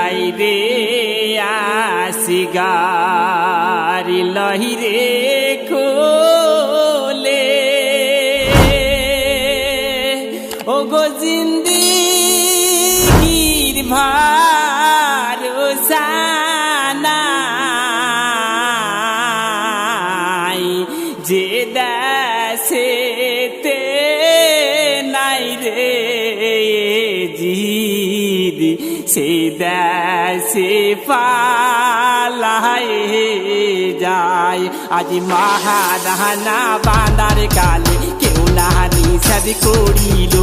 I রে আসিগারি লহিরে খোলে। ও গো জিন্দিগির ভারসানাই যে দেশেতে নাই রে জিদ যায় আজ মহারানা বান্দার কালে কেউ না নিষেধ করিল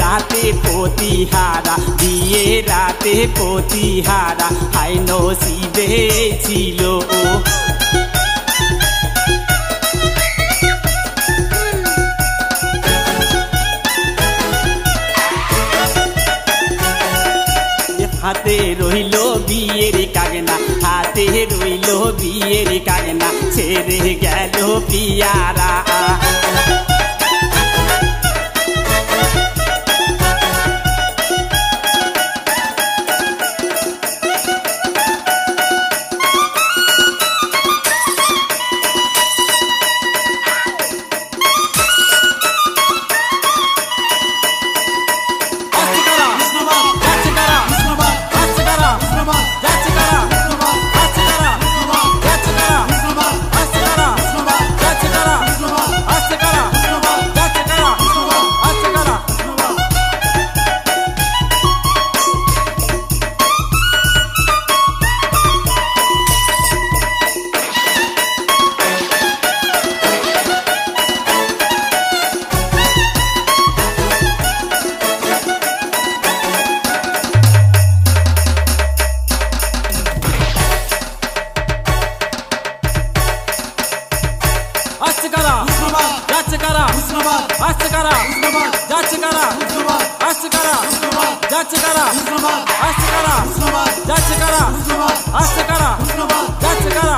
রাতে পতিহারা বিয়ে রাতে পতিহারা হাই নসিবে ছিল হাতে রইল বিয়ের কাগনা হাতে রইল বিয়ের কাগনা ছেড়ে গেল পিয়ারা। কারা? আস্তে কারা? যাচ্ছে কারা? আস্তে কারা? যাচ্ছে কারা? আস্তে কারা? যাচ্ছে কারা? আস্তে কারা? যাচ্ছে কারা?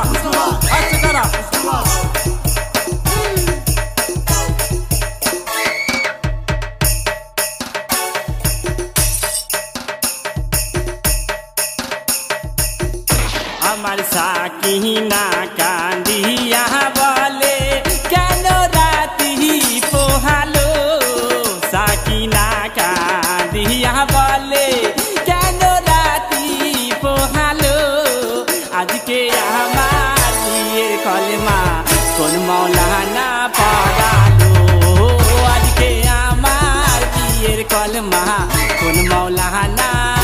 আস্তে কারা? আমার সাকিনা কান্দিয়া na na.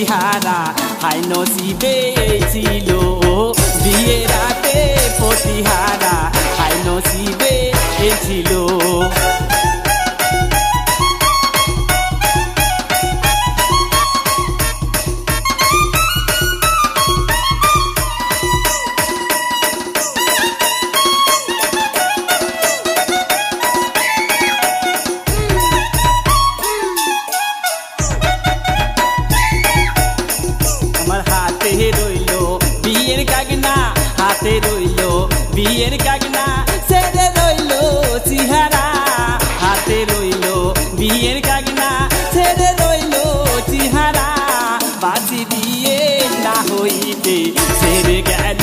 প্রতিহারা হাই নসিবে ছিল বিয়ে রাতে প্রতিহারা। হাতে রইল, বিয়ের কাগনা সেরে রইল, চিহারা হাতে রইল, বিয়ের কাগনা সেরে রইল, চিহারা বাজি দিয়ে না হইতে সেরে গেল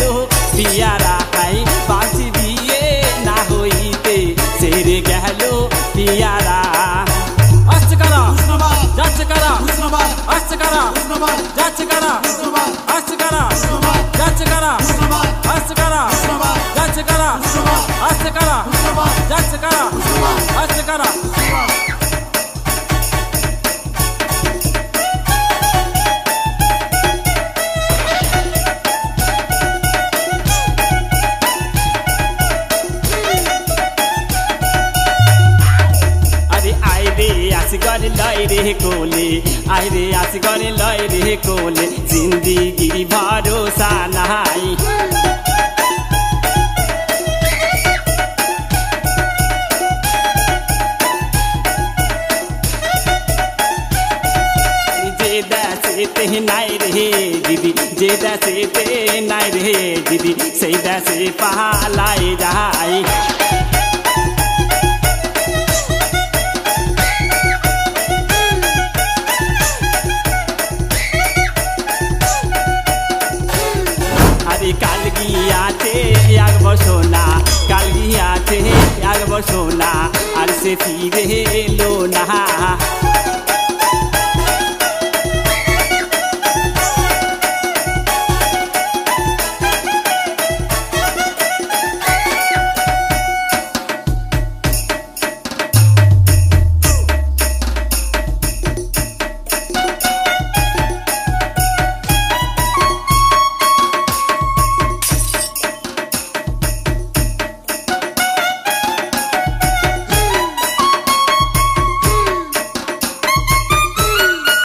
পিয়ারা হাই বাজি দিয়ে না হইতে সেরে গেল পিয়ারা। আসছে কারা? যাচ্ছে কারা? আসছে কারা? যাচ্ছে কারা? That's a color. That's a color. That's a color. That's a color. সিহারা আইরে আস করে লয় রে কোলে। জিন্দিগি ভরসা নাই। যে দেশেতে নাই রে দিদি, যে দেশেতে নাই রে দিদি, সেই দেশে পালাই যাই গিয়াছে এক বসোনা কাল গিয়াছে এক বসোনা আর সে ফিরে এলো না।